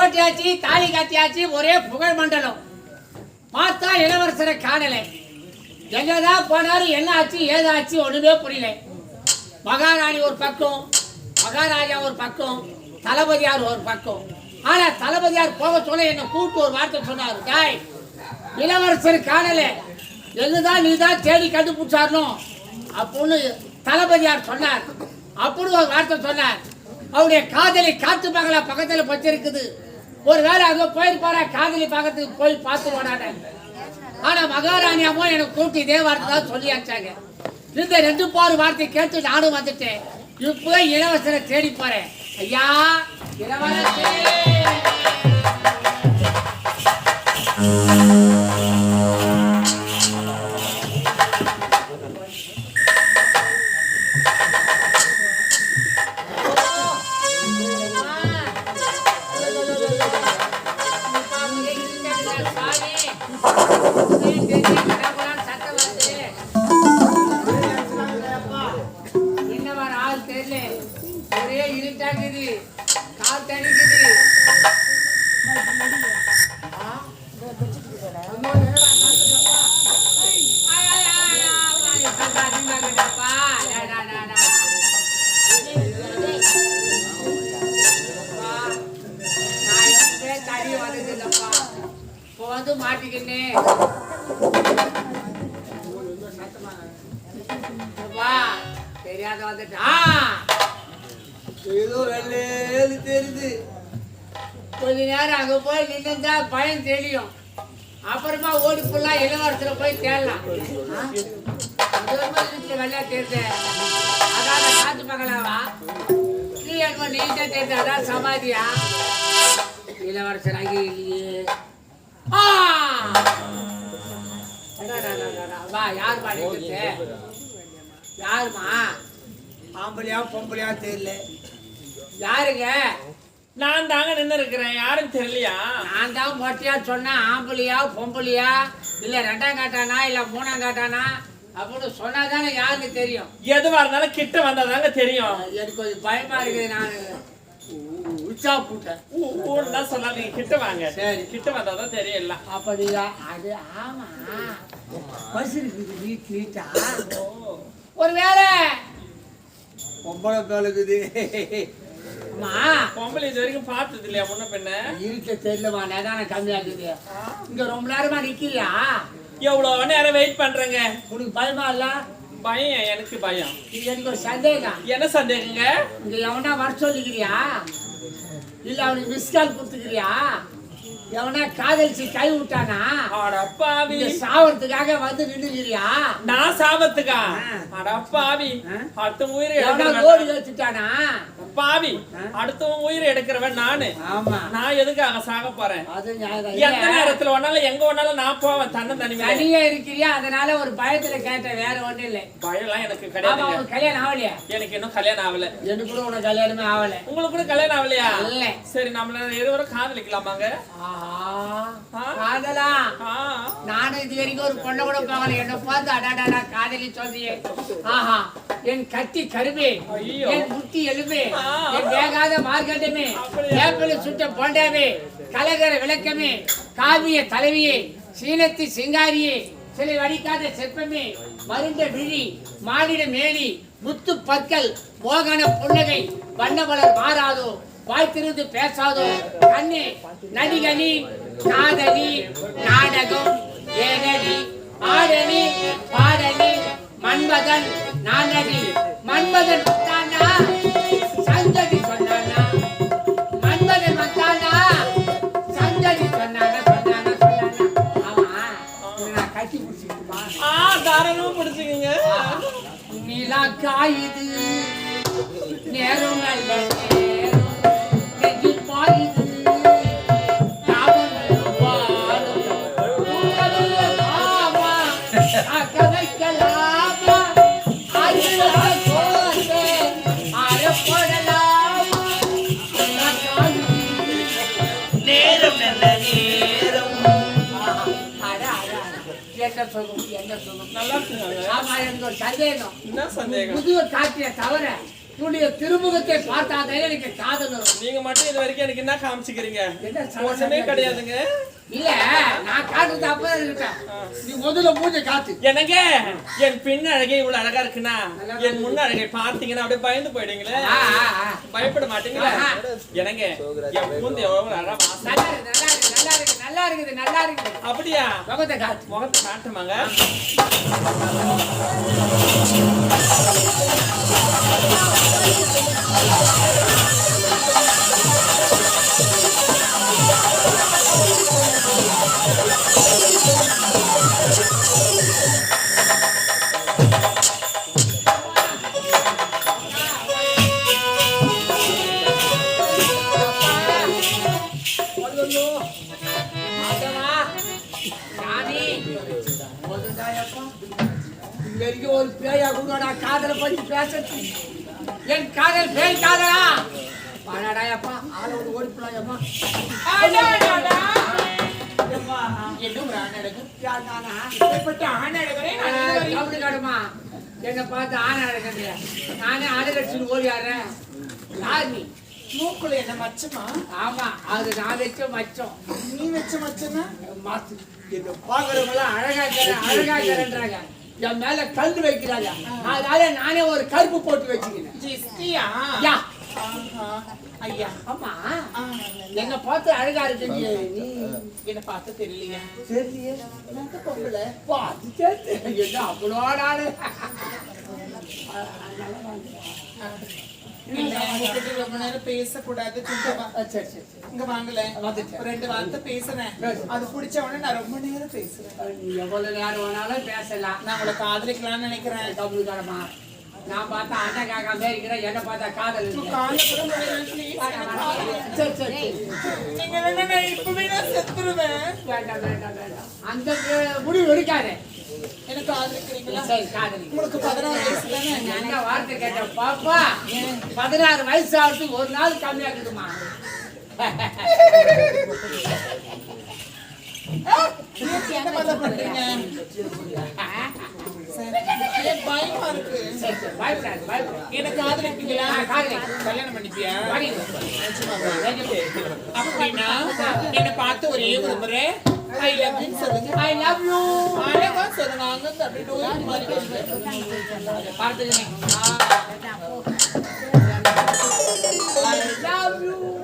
போட்டியாச்சு தாலி காத்தியாச்சு ஒரே புகழ் மண்டலம். பார்த்தா இளவரசரை காணல. எங்கதான் போனாலும் என்ன ஆச்சு ஏதாச்சு ஒண்ணுமே புரியல. மகாராணி ஒரு பக்கம் மகாராஜா ஒரு பக்கம் தளபதியார் ஒரு பக்கம். ஆனா தளபதியார் போக சொல்ல என்ன கூப்பிட்டு ஒரு வார்த்தை சொன்னார். டாய் இளவரசர் காணல. என்னதான் நீ தான் தேடி கண்டுபிடிச்சாரணும் அப்படின்னு தளபதியார் சொன்னார். அப்படின்னு ஒரு வார்த்தை சொன்னார். அவருடைய காதலி காத்து மகளா பக்கத்துல பச்சிருக்குது ஒரு வேளை அங்க போயிருப்பாரா? காதலி பக்கத்துக்கு போய் பார்த்து போனானே ஆனா மகாராணி அம்மா எனக்கு கூப்பிட்டு இதே வார்த்தை தான் சொல்லி அனுப்பிச்சாங்க. இந்த ரெண்டு பாரு வார்த்தை கேட்டு நானும் வந்துட்டேன். இப்போ இளவரசரை தேடி போறேன். ஐயா இளவரசே! தெரியுது கொஞ்ச நேரம் அங்க போய் நின்னுந்தா பயம் தெரியும். அப்புறமா ஓடி ஃபுல்லா இளவரசரை போய் தேடலாம். வெள்ளையா தெரியுது அதான் காத்து மகளாவா நீ என்ன நீட்டா அதான் சமாதியா இளவரசர் அங்கே இல்லையே. வா யார் பாடிட்டு யாருமா ஆம்பளையா பொம்பளையா தெரியல. யாருங்க? நான் தாங்க நின்று இருக்கிறேன் யாரும் தெரியலையா? நான் தான் மொட்டையா சொன்னேன் ஆம்பளையா பொம்பளையா இல்ல ரெண்டாம் காட்டானா இல்ல மூணாம் காட்டானா? அப்படின்னு சொன்னாதானே யாருக்கு தெரியும். எதுவா இருந்தாலும் கிட்ட வந்தாதாங்க தெரியும். எனக்கு கொஞ்சம் பயமா இருக்குது நான். உச்சா போட்டேன் ஊர்லாம் சொல்லாதீங்க கிட்ட வாங்க. சரி. கிட்ட வந்தாதான் தெரியும் எல்லாம் அப்படியா? அது ஆமா. பஸ் இருக்குது வீட்டா ஒருவேளை பொம்பளை பேலுக்குது பொம்பளை இது வரைக்கும் பார்த்தது இல்லையா முன்ன பின்ன இருக்க தெரியலமா நேதான கம்மியாகுது இங்க ரொம்ப நேரமா நிக்கிறியா? எவ்வளவு நேரம் வெயிட் பண்றேங்க? உனக்கு பயமா இல்ல? பயம் எனக்கு பயம். இது எனக்கு ஒரு சந்தேகம். என்ன சந்தேகங்க? இங்க எவனா வர சொல்லிக்கிறியா இல்ல அவனுக்கு மிஸ் கால் கொடுத்துக்கிறியா? எவனா காதலிச்சு கை விட்டானா? அடப்பாவி சாவறதுக்காக வந்து நின்னுக்கிறியா நான் சாபத்துக்கா ஆ. அடப்பாவி? அடுத்த உயிரை எவனா ஓடி வச்சுட்டானா பாவி? அடுத்தவன் உயிரை எடுக்கிறவன் நானு. ஆமா. நான் எதுக்காக சாக போறேன்? எந்த. நேரத்துல வேணாலும் எங்க வேணாலும் நான் போவேன் தன்னை தனிமையில. தனியா இருக்கிறியா? அதனால ஒரு பயத்துல கேட்டேன் வேற ஒண்ணும் இல்லை. பயம்லாம் எனக்கு உனக்கு கல்யாணம் ஆகலையா? எனக்கு இன்னும் கல்யாணம் ஆகல. எனக்கு கூட உனக்கு கல்யாணமே ஆகல. உங்களுக்கு கூட கல்யாணம் ஆகலையா? இல்ல. சரி நம்மள இருவரும் காதலிக்கலாமாங்க? காதலா? ஆ. நானும் இது வரைக்கும் ஒரு பொண்ணை கூட பார்க்கல. என்ன பார்த்து அடாடாடா காதலி சொல்றியே. ஆஹா. என் கத்தி கருவே. என் முட்டி எலும்பே ஆ. என் வேகாத மார்க்கண்டமே? வேப்பில சுட்ட போண்டாவே கலகர விளக்கமே காவிய தலைவியே சீனத்து சிங்காரியே சிலை வடிக்காத சிற்பமே மருண்ட விழி மானிட மேனி முத்து பற்கள் மோகன புன்னகை வண்ணமலர் மாறாதோ வாய்த்திருந்து பேசாதோ கண்ணே நடிகனி காதலி நாடகம் ஏனடி ஆடனி பாடலி மன்மதன் நானடி மன்மதன் மத்தானா சந்ததி சொன்னானா? மன்மதன் மத்தானா சந்ததி சொன்னானா சொன்னானா சொன்னானா? ஆமா. நான் கட்டி பிடிச்சிக்கிட்டுமா? ஆ தாராளமா பிடிச்சுக்கங்க. நிலா காயுது. நேரம் நல்ல சொல்லும் நல்லா இருக்குங்க ஆமா எனக்கு ஒரு சந்தேகம். என்ன சந்தேகம்? முதுக காட்டிய தவிர உன்னுடைய திருமுகத்தை பார்த்தாதே எனக்கு காதல் வரும். நீங்க மட்டும் இது வரைக்கும் எனக்கு என்ன காமிச்சுக்கிறீங்க? என்ன கிடையாதுங்க. இல்ல நான் காட்டுறது அப்பதான் இருக்கேன். நீ முதல்ல மூஞ்ச காத்து எனக்கு என் பின் அழகே இவ்வளவு அழகா இருக்குன்னா என் முன் அழகை பார்த்தீங்கன்னா அப்படியே பயந்து போயிடுங்களே ஆ, ஆ, ஆ. பயப்பட மாட்டீங்களா. எனக்கு என் எவ்வளவு அழகா நல்லா இருக்கு நல்லா இருக்கு நல்லா இருக்குது நல்லா இருக்குது. அப்படியா? முகத்தை காத்து முகத்தை காட்டுமாங்க? போதுண்டாயப்பா. ஒரு பேயா கூட காதலை பத்தி பேசுறது என் காதல் பேய் காதலா பாடாடாயப்பா ஆள ஒரு என்ன காடுமா பார்த்து ஆணை அழகன்றியா நானே ஆணை லட்சம் ஓடி ஆடுறேன் யார் நீ மூக்குல என்ன மச்சமா ஆமா அது நான் வச்ச மச்சம் நீ வச்ச மச்சனா மாத்து என்ன பாக்குறவங்க எல்லாம் அழகா இருக்கிறேன் அழகா இருக்கிறேன்றாங்க என் மேல கல் வைக்கிறாங்க அதனால நானே ஒரு கருப்பு போட்டு வச்சுக்கிறேன். ஐயா. ஆமா. என்ன பார்த்து அழகா இருக்கு. நீ என்ன பார்த்து தெரியலையா. தெரியலையே. பொம்பளை. பார்த்து. என்ன அவ்வளோ நேரம் பேசக்கூடாது. இங்க வாங்கல ரெண்டு வார்த்தை பேசுறேன். அது பிடிச்ச உடனே நான் ரொம்ப நேரம் பேசுறேன். எவ்வளவு நேரம் வேணாலும் பேசலாம். நான் உங்களை காதலிக்கலாம்னு நினைக்கிறேன். தமிழ்காரமா நான் பார்த்தா அண்ணன் காக்கா இருக்கிறேன் என்ன பார்த்தா காதல். சரி சரி நீங்க இப்பவே நான் செத்துருவேன்? வேண்டாம் வேண்டாம் வேண்டாம். அந்த முடிவு எடுக்காதே. எனக்கு காதலிக்கிறீங்களா சரி காதலி. உங்களுக்கு பதினாறு வயசு தானே? வார்த்தை கேட்டேன் பாப்பா? பதினாறு வயசு ஆகுது ஒரு நாள் கம்மியாக்குதுமா என்ன பண்றீங்க? பயமா இருக்கு எனக்கு கல்யாணம் பண்ணிப்பியா அப்படின்னா என்ன பார்த்து ஒரே ஒரு முறை ஐ லவ் யூ சொல்லுங்க அழகா சொல்லுங்க அப்படி டோர் மாதிரி பார்த்துக்கிறேன். I love you.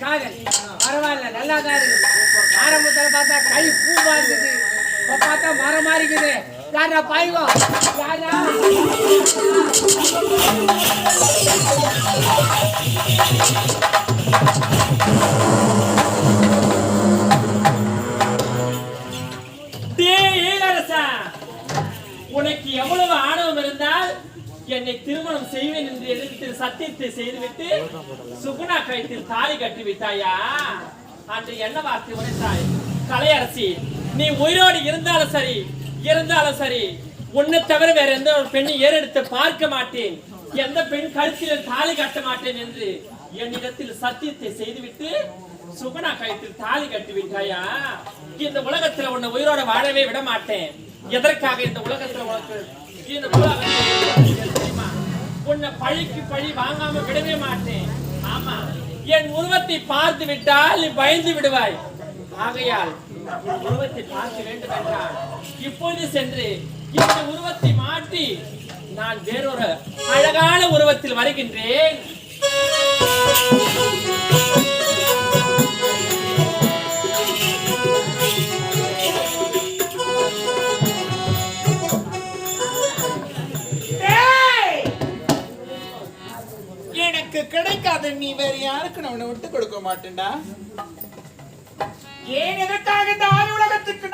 காதல். பரவாயில்ல நல்லா தான் இருக்கு ஆரம்பத்தில் பார்த்தா கை பூவா இருந்தது. இப்போ பார்த்தா மரம் மாதிரி இருக்குது யாரா பாய்வோ யாரா உனக்கு எவ்வளவு ஆன என்னை திருமணம் செய்வேன் என்று எதிர்த்து சத்தியத்தை செய்துவிட்டு சுகுணா கழுத்தில் தாலி கட்டி விட்டாயா அன்று என்ன வார்த்தை உரைத்தாய்? கலையரசி நீ உயிரோடு இருந்தாலும் சரி இருந்தாலும் சரி உன்னை தவிர வேற எந்த ஒரு பெண்ணை ஏறெடுத்து பார்க்க மாட்டேன். எந்த பெண் கழுத்தில் தாலி கட்ட மாட்டேன் என்று என்னிடத்தில் சத்தியத்தை செய்துவிட்டு சுகுணா கழுத்தில் தாலி கட்டி விட்டாயா இந்த உலகத்துல உன்னை உயிரோட வாழவே விட மாட்டேன் எதற்காக இந்த உலகத்துல உனக்கு இந்த உலகத்துல உன்னை பழிக்கு பழி வாங்காம விடவே மாட்டேன். ஆமா. என் உருவத்தை பார்த்து விட்டால் நீ பயந்து விடுவாய். ஆகையால் உருவத்தை பார்க்க வேண்டும் என்றால் இப்பொழுது சென்று இந்த உருவத்தை மாற்றி நான் வேறொரு அழகான உருவத்தில் வருகின்றேன். கிடைக்காத நீ வேற யாருக்கு நான் உன்னை விட்டு கொடுக்க மாட்டேன்டா. ஏன் எதற்காக இந்த உலகத்துக்கு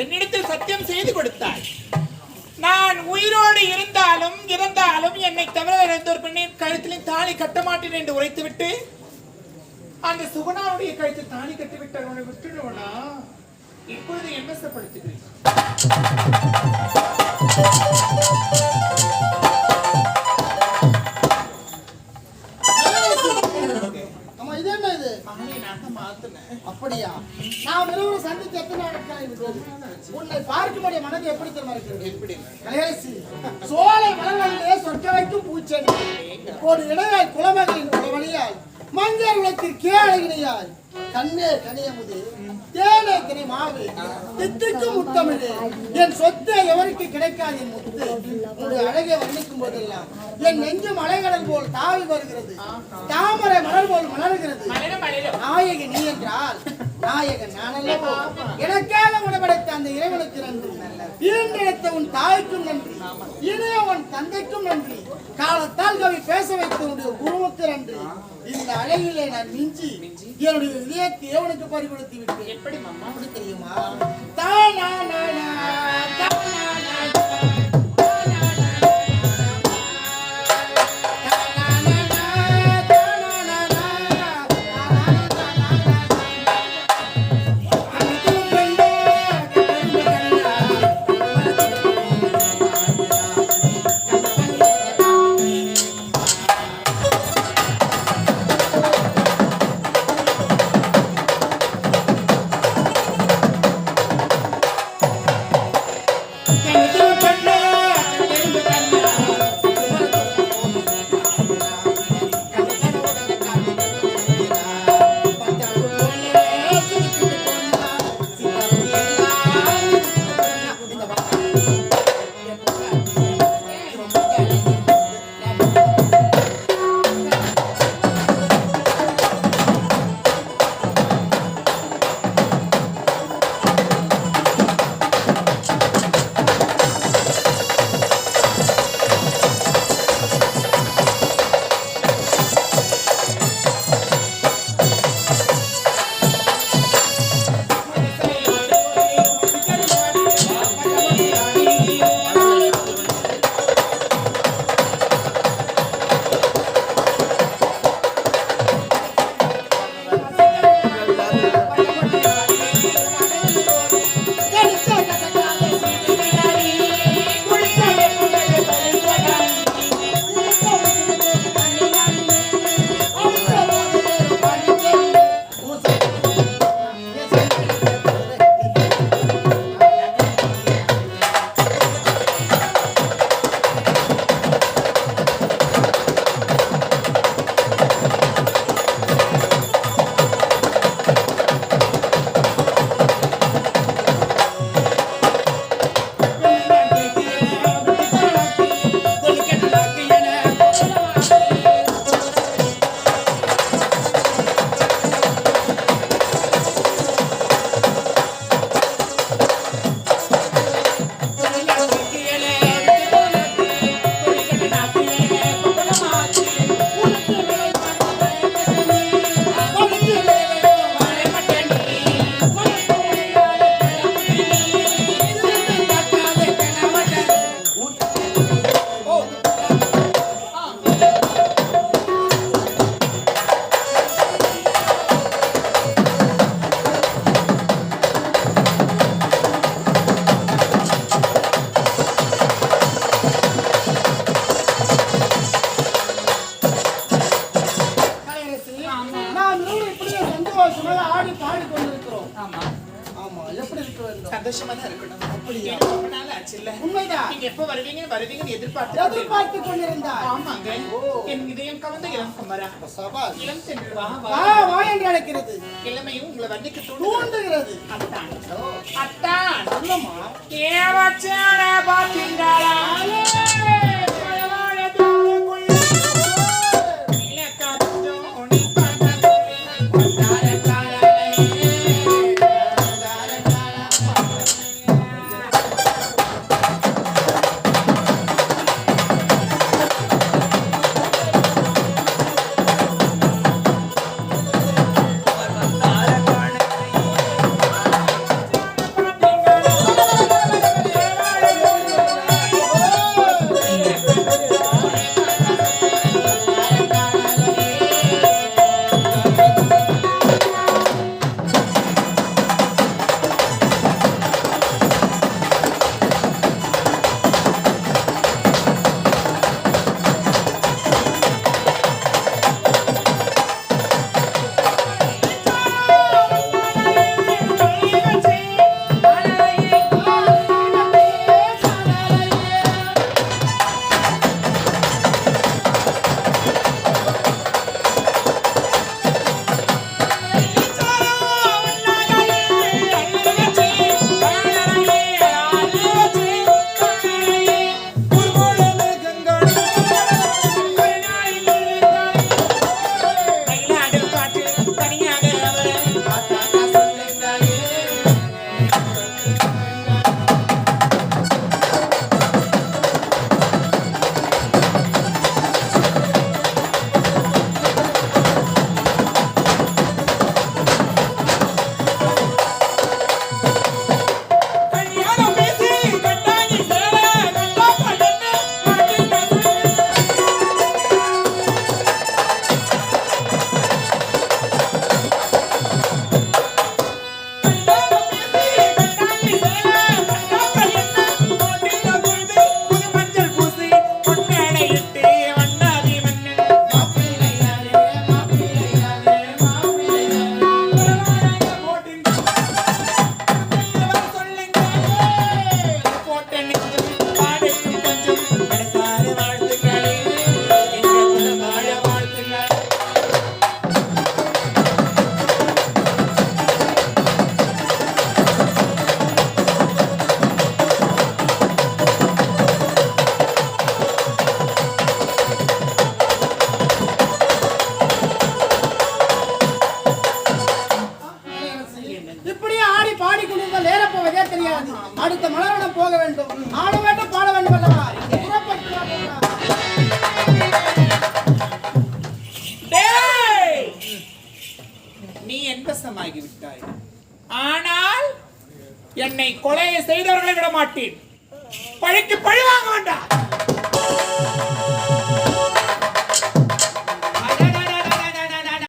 என்னிடத்தில் சத்தியம் செய்து கொடுத்தாய். நான் உயிரோடு இருந்தாலும் இறந்தாலும் என்னை தவிர எந்த ஒரு பெண்ணின் கழுத்திலும் தாலி கட்ட மாட்டேன் என்று உரைத்துவிட்டு அந்த சுகுணாவுடைய கழுத்தில் தாலி கட்டிவிட்டு அவனை விட்டுடுவனா இப்பொழுது ஆமா அப்படியா? நாம் இருவரும் சந்தித்து எத்தனை நாட்கள் இருக்கிறது உன்னை பார்க்கும்படிய மனது எப்படி தெரியுமா இருக்கிறது? எப்படி? சோலை மலர்களிலே சொற்க வைக்கும் பூச்செடி. ஒரு இடையாய் குலமகளின் குலவழியாய் மஞ்சள் உலகத்தில் கேளகினியாய் கண்ணே கனியமுது. தினை மாவு. தித்திக்கும் முத்தமிழே. என் சொத்தை எவருக்கு கிடைக்காது என் முத்து. உன்னுடைய அழகை வர்ணிக்கும் போதெல்லாம் என் நெஞ்சு மலைகடல் போல் தாவி வருகிறது. தாமரை மலர் போல் மலர்கிறது. நாயகி நீ என்றால் நாயகன் எனக்காக உணவடைத்த அந்த இறைவனுக்கு நன்றி. உன் தாய்க்கும் நன்றி. இனிய உன் தந்தைக்கும் நன்றி. காலத்தால் கவி பேச வைத்த உன்னுடைய குருவுக்கு நன்றி. இந்த அழகிலே நான் மிஞ்சி என்னுடைய இதயத்தை தேவனுக்கு பறிகொடுத்து விட்டேன். எப்படி மாமா? தெரியுமா? தானா ஆடி பாடி கொண்டிருக்கிறோம். ஆமா. ஆமா எப்படி இருக்க சந்தோஷமா தான் இருக்கணும். உண்மைதான் நீங்க எப்ப வருவீங்க? வருவீங்கன்னு எதிர்பார்த்து எதிர்பார்த்து கொண்டிருந்தா ஆமாங்க. என் இதயம் கவர்ந்த இளம் குமரா. சபா இளம் சென்று வா வா. அழைக்கிறது. இளமையும் உங்களை வண்டிக்கு தூண்டுகிறது. அத்தான். அத்தான். சொல்லம்மா. ஏவச்சார பாத்தீங்களா